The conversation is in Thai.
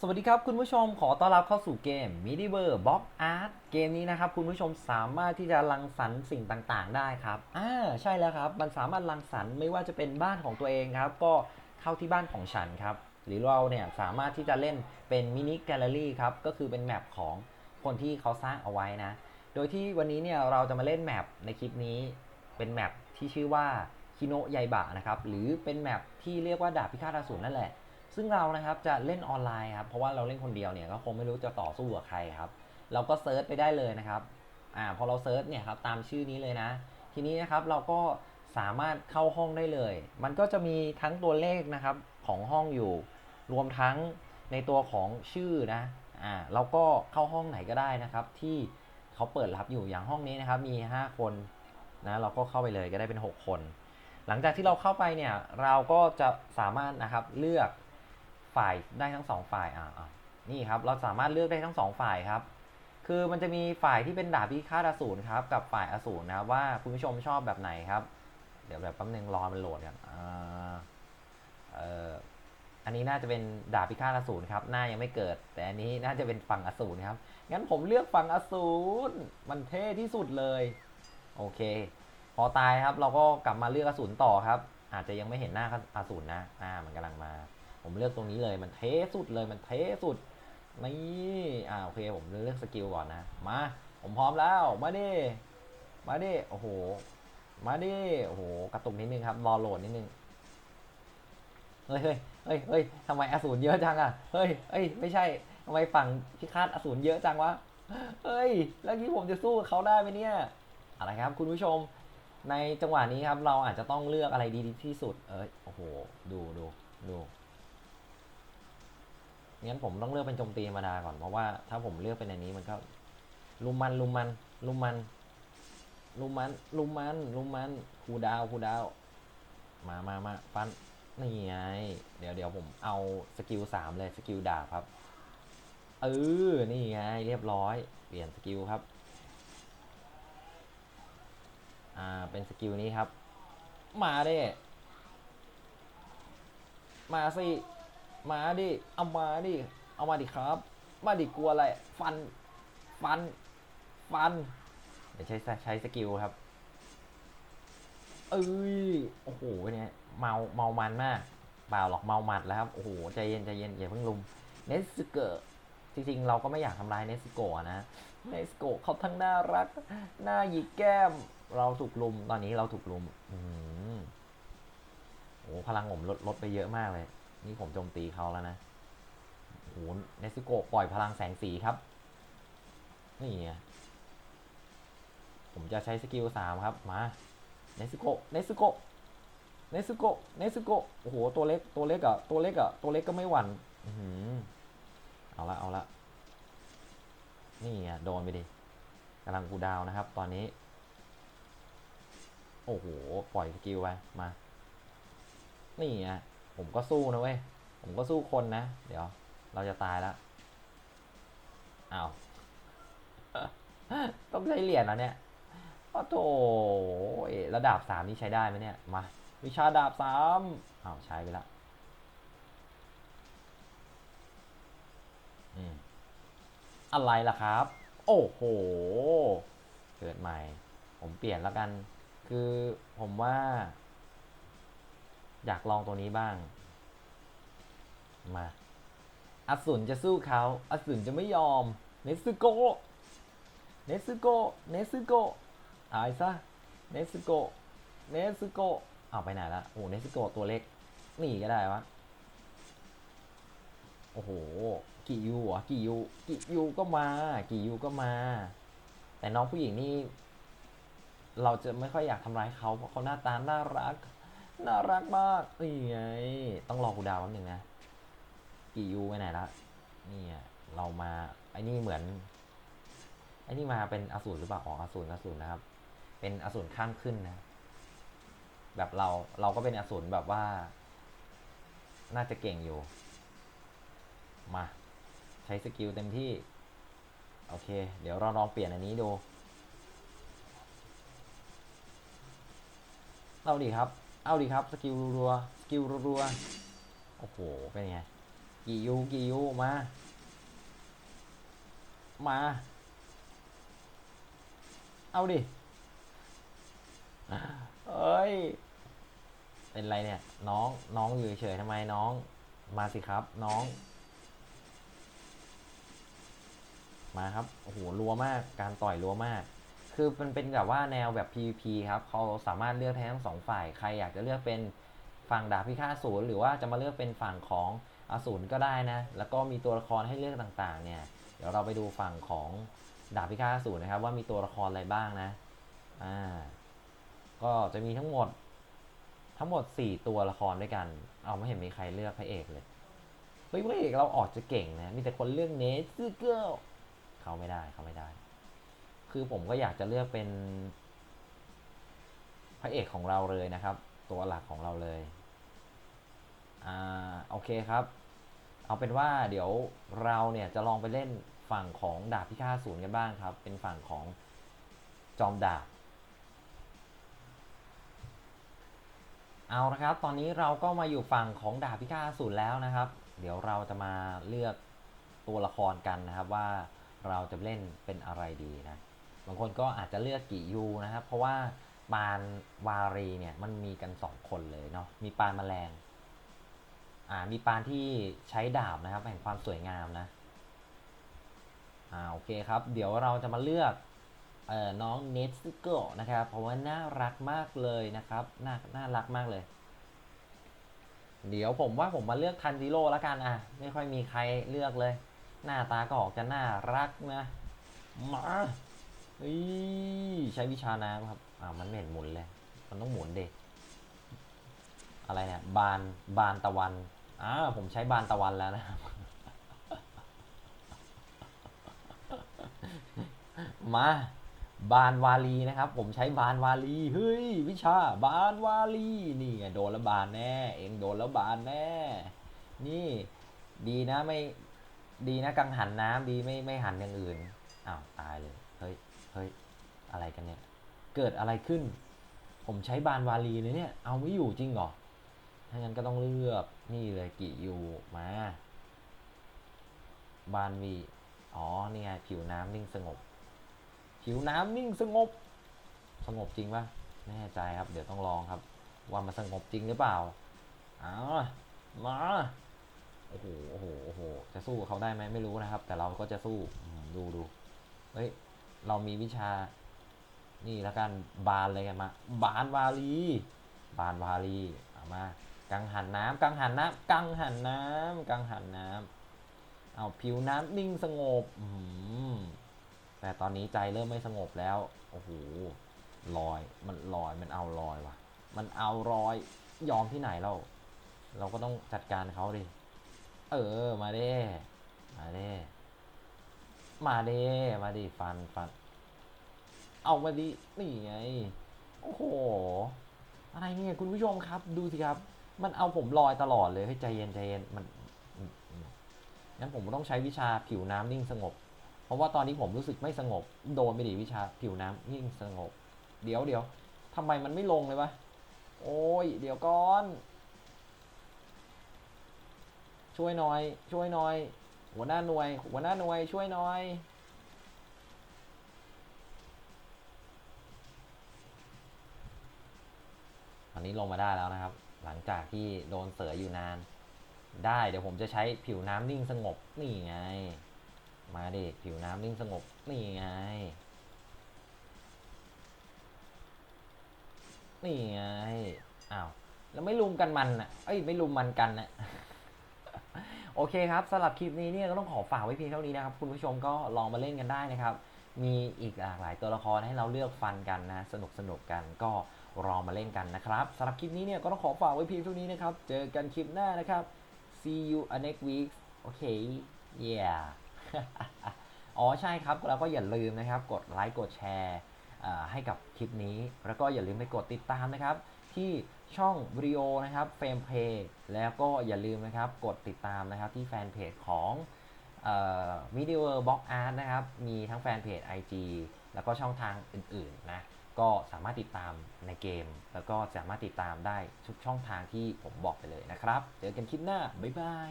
สวัสดีครับคุณผู้ชมขอต้อนรับเข้าสู่เกม m i d i v e r Box Art เกมนี้นะครับคุณผู้ชมสามารถที่จะรังสรรค์สิ่งต่างๆ ได้ครับอ่าใช่แล้วครับมันสามารถรังสรรค์ไม่ว่าจะเป็นบ้านของตัวเองครับ ก็เข้าที่บ้านของฉันครับ หรือเราเนี่ยสามารถที่จะเล่นเป็นมินิแกลเลอรี่ครับ ก็คือเป็นแมปของคนที่เขาสร้างเอาไว้นะ โดยที่วันนี้เนี่ยเราจะมาเล่นแมปในคลิปนี้เป็นแมปที่ชื่อว่าคิโนะไยบะนะครับหรือเป็นแมปที่เรียกว่าดาบพิฆาตอสูรนั่นแหละ ซึ่งเรานะครับจะเล่นออนไลน์ครับเพราะว่าเราเล่นคนเดียวเนี่ยก็คงไม่รู้จะต่อสู้กับใครครับ เราก็เซิร์ชไปได้เลยนะครับอ่าพอเราเซิร์ชเนี่ยครับตามชื่อนี้เลยนะ ทีนี้นะครับเราก็สามารถเข้าห้องได้เลย มันก็จะมีทั้งตัวเลขนะครับของห้องอยู่ รวมทั้งในตัวของชื่อนะอ่าเราก็เข้าห้องไหนก็ได้นะครับ ที่เขาเปิดรับอยู่อย่างห้องนี้นะครับมี 5 คนนะเราก็เข้าไปเลยก็ได้เป็น 6 คน หลังจากที่เราเข้าไปเนี่ยเราก็จะสามารถนะครับเลือก ฝ่ายได้ทั้งสองฝ่ายอ่านี่ครับเราสามารถเลือกได้ทั้งสองฝ่ายครับ คือมันจะมีฝ่ายที่เป็นดาบพิฆาตอสูรครับกับฝ่ายอสูรนะครับว่าคุณผู้ชมชอบแบบไหนครับ เดี๋ยวแบบแป๊บนึงรอมันโหลดกันอ่าเอ่ออันนี้น่าจะเป็นดาบพิฆาตอสูรครับหน้ายังไม่เกิด แต่อันนี้น่าจะเป็นฝั่งอสูรครับงั้นผมเลือกฝั่งอสูรมันเท่ที่สุดเลยโอเค พอตายครับเราก็กลับมาเลือกอสูรต่อครับ อาจจะยังไม่เห็นหน้าอสูรนะอ่ามันกำลังมา ผมเลือกตรงนี้เลยมันเทสุดเลยมันเทสุดนี่อ่าโอเคผมเลือกสกิลก่อนนะมาผมพร้อมแล้วมาดิมาดิโอ้โห มาดิโอ้โหกระตุกนิดนึงครับรอโหลดนิดนึงเฮ้ยเฮ้ยเฮ้ยเฮ้ยทำไมอสูรเยอะจังอะเฮ้ยเฮ้ยไม่ใช่ทำไมฝั่งพิฆาตอสูรเยอะจังวะเฮ้ย แล้วนี้ผมจะสู้กับเขาได้ไหมเนี่ยอะไรครับ คุณผู้ชมในจังหวะนี้ครับ เราอาจจะต้องเลือกอะไรดีที่สุด เอ้ยโอ้โห ดูดูดู งั้นผมต้องเลือกเป็นโจมตีธรรมดาก่อนเพราะว่าถ้าผมเลือกเป็นอันนี้มันก็ลุมมันลุมมันลุมมันลุมมันลุมมันลุมมันคูดาวคูดาวมามามาฟันนี่ไงเดี๋ยวเดี๋ยวผมเอาสกิลสามเลยสกิลดาบครับเออนี่ไงเรียบร้อย เปลี่ยนสกิลครับอ่าเป็นสกิลนี้ครับ มาดิมาสิ มาดิ เอามาดิ เอามาดิครับ มาดิกลัวอะไร ฟัน ฟัน ฟันเดี๋ยวใช้ใช้สกิลครับ เอ้ย โอ้โห เนี่ย เมา เมามันมาก เปล่าหรอกเมาหมัดแล้วครับ โอ้โห ใจเย็นใจเย็นอย่าเพิ่งลุม เนสเกอร์จริงๆ เราก็ไม่อยากทำร้ายเนสโกะนะ เนสโกะเขาทั้งน่ารักหน้าหยิกแก้ม เราถูกลุม ตอนนี้เราถูกลุม อืมโอ้พลังผมลดลดไปเยอะมากเลย นี่ผมโจมตีเขาแล้วนะโอ้โหเนสโกะปล่อยพลังแสงสีครับ นี่ไงผมจะใช้สกิลสามครับ มาเนสโกะเนสโกะเนสโกะเนสโกะโอ้โห ตัวเล็ก ตัวเล็กอะตัวเล็กอะตัวเล็กก็ไม่หวั่นอือหือเอาละ เอาละ นี่ไงโดนไปดิกำลังกูดาวนะครับ ตอนนี้ โอ้โห ปล่อยสกิลไป มา นี่ไง ผมก็สู้นะเว้ย ผมก็สู้คนนะ เดี๋ยว เราจะตายแล้วอ้าวต้องใช้เหรียญแล้วเนี่ยโอ้โถระดับสามนี่ใช้ได้ไหมเนี่ย มา วิชาดาบสามอ้าวใช้ไปละอืมอะไรล่ะครับ โอ้โห เกิดใหม่ ผมเปลี่ยนแล้วกัน คือผมว่า อยากลองตัวนี้บ้าง มาอสูรจะสู้เขาอสูรจะไม่ยอม เนซึโกเนซึโกเนซึโกะตายซะ เนซึโกเนซึโกเอาไปไหนละโอ้เนซึโกตัวเล็กหนีก็ได้วะ โอ้โห กิยูเหรอกิยูกิยูก็มา กิยูก็มา แต่น้องผู้หญิงนี่ เราจะไม่ค่อยอยากทำร้ายเขาเพราะเขาหน้าตาน่ารัก น่ารักมากนี่ไง ต้องรอคูดาวแป๊บนึงนะกิยูไปไหนละนี่อะเรามาไอ้นี่เหมือน ไอ้นี่มาเป็นอสูรหรือเปล่าอ๋ออสูรอสูรนะครับ เป็นอสูรข้ามขึ้นนะ แบบเราเราก็เป็นอสูรแบบว่า น่าจะเก่งอยู่ มาใช้สกิลเต็มที่ โอเค เดี๋ยวเราลองเปลี่ยนอันนี้ดูเอาดีครับ เอาดีครับ สกิลรัวสกิลรัวโอ้โห เป็นไง กี่ยูกี่ยูมา มา เอาดิ เอ้ย เป็นไรเนี่ย น้อง น้องอยู่เฉยทำไมน้อง มาสิครับ น้อง มาครับ โอ้โห รัวมาก การต่อยรัวมาก คือมันเป็นแบบว่าแนวแบบ PVP ครับเขาสามารถเลือกได้ทั้งสองฝ่าย ใครอยากจะเลือกเป็นฝั่งดาบพิฆาตศูนย์หรือว่าจะมาเลือกเป็นฝั่งของอสูรก็ได้นะ แล้วก็มีตัวละครให้เลือกต่างๆ เนี่ย เดี๋ยวเราไปดูฝั่งของดาบพิฆาตอสูรนะครับ ว่ามีตัวละครอะไรบ้างนะ อ่า ก็จะมีทั้งหมดทั้งหมด 4 ตัวละครด้วยกัน เอาไม่เห็นมีใครเลือกพระเอกเลย เฮ้ยพระเอกเราออกจะเก่งนะ มีแต่คนเลือกเนสซึเกิลเขาไม่ได้เขาไม่ได้ คือผมก็อยากจะเลือกเป็นพระเอกของเราเลยนะครับ ตัวหลักของเราเลย อ่าโอเคครับ เอาเป็นว่าเดี๋ยวเราเนี่ยจะลองไปเล่นฝั่งของดาบพิฆาตศูนย์กันบ้างครับ เป็นฝั่งของจอมดาบ เอาละครับ ตอนนี้เราก็มาอยู่ฝั่งของดาบพิฆาตศูนย์แล้วนะครับ เดี๋ยวเราจะมาเลือกตัวละครกันนะครับว่าเราจะเล่นเป็นอะไรดีนะ บางคนก็อาจจะเลือกกิยูนะครับ เพราะว่าปานวารีเนี่ยมันมีกันสองคนเลยเนาะมีปานแมลงอ่ามีปานที่ใช้ดาบนะครับแห่งความสวยงามนะอ่าโอเคครับ เดี๋ยวเราจะมาเลือกเอ่อน้องเนสโกนะครับ เพราะว่าน่ารักมากเลยนะครับน่าน่ารักมากเลย เดี๋ยวผมว่าผมมาเลือกทันจิโร่แล้วกันอะไม่ค่อยมีใครเลือกเลย หน้าตาก็ออกจะน่ารักนะมา เฮ้ยใช้วิชาน้ำครับอ่ามันไม่เห็นหมุนเลย มันต้องหมุนเด็กอะไรเนี่ยบานบานตะวันอ่าผมใช้บานตะวันแล้วนะครับ มาบานวาลีนะครับ ผมใช้บานวาลีเฮ้ยวิชาบานวาลีนี่ไงโดนแล้วบานแน่ เองโดนแล้วบานแน่ นี่ ดีนะไม่ดีนะกังหันน้ำดีไม่ไม่หันอย่างอื่นอ้าวตายเลยเฮ้ย อะไรกันเนี่ย เกิดอะไรขึ้น ผมใช้บานวาลีเลยเนี่ย เอาไม่อยู่จริงเหรอ ถ้างั้นก็ต้องเลือกนี่เลยกิยูมา บานวี อ๋อ นี่ไงผิวน้ำนิ่งสงบ ผิวน้ำนิ่งสงบ สงบจริงปะไม่แน่ใจครับ เดี๋ยวต้องลองครับ ว่ามันสงบจริงหรือเปล่าอ้ามาโอ้โห โอ้โห โอ้โห จะสู้เขาได้ไหมไม่รู้นะครับ แต่เราก็จะสู้ ดูดู เฮ้ย เรามีวิชา นี่แล้วกันบานเลยกันมา บานวาลีบานวาลีเอามากังหันน้ำกังหันน้ำกังหันน้ำกังหันน้ำเอาผิวน้ำนิ่งสงบอืแต่ตอนนี้ใจเริ่มไม่สงบแล้วโอ้โหลอยมันลอยมันเอาลอยว่ะ มันเอารอยยอมที่ไหนเรา เราก็ต้องจัดการเขาดิเออมาเด้มาเด้มาเด้มาดิฟันฟัน เอามาดินี่ไง โอ้โห อะไรเนี่ยคุณผู้ชมครับ ดูสิครับ มันเอาผมลอยตลอดเลยเฮ้ใจเย็นใจเย็นมันงั้นผมต้องใช้วิชาผิวน้ำนิ่งสงบ เพราะว่าตอนนี้ผมรู้สึกไม่สงบ โดนไปดิวิชาผิวน้ำนิ่งสงบ เดี๋ยวเดี๋ยวทำไมมันไม่ลงเลยวะ โอ้ย เดี๋ยวก่อน ช่วยหน่อย ช่วยหน่อย หัวหน้าหน่วย หัวหน้าหน่วย ช่วยหน่อย อนนี้ลงมาได้แล้วนะครับ หลังจากที่โดนเสืออยู่นาน ได้เดี๋ยวผมจะใช้ผิวน้ำนิ่งสงบนี่ไง มาดิผิวน้ำนิ่งสงบนี่ไง นี่ไงอ้าวแล้วไม่ลุมกันมันอะเอ้ยไม่ลุมมันกันนะโอเคครับสำหรับคลิปนี้เนี่ยก็ต้องขอฝากไว้เพียงเท่านี้นะครับ คุณผู้ชมก็ลองมาเล่นกันได้นะครับ มีอีกหลากหลายตัวละครให้เราเลือกฟันกันนะ สนุกสนุกกันก็ ลองมาเล่นกันนะครับสำหรับคลิปนี้เนี่ยก็ต้องขอฝากไว้เพียงเท่านี้นะครับ เจอกันคลิปหน้านะครับ see you next week โอเค yeah อ๋อใช่ครับ แล้วก็อย่าลืมนะครับ กดไลค์กดแชร์ให้กับคลิปนี้ แล้วก็อย่าลืมไปกดติดตามนะครับ ที่ช่องวิดีโอนะครับเฟรมเพย์แล้วก็อย่าลืมนะครับกดติดตามนะครับที่แฟนเพจของมิดิเวอร์บ็อกอาร์ตนะครับ มีทั้งแฟนเพจ IG แล้วก็ช่องทางอื่นๆนะ ก็สามารถติดตามในเกม แล้วก็สามารถติดตามได้ทุกช่องทางที่ผมบอกไปเลยนะครับ เจอกันคลิปหน้า บ๊ายบาย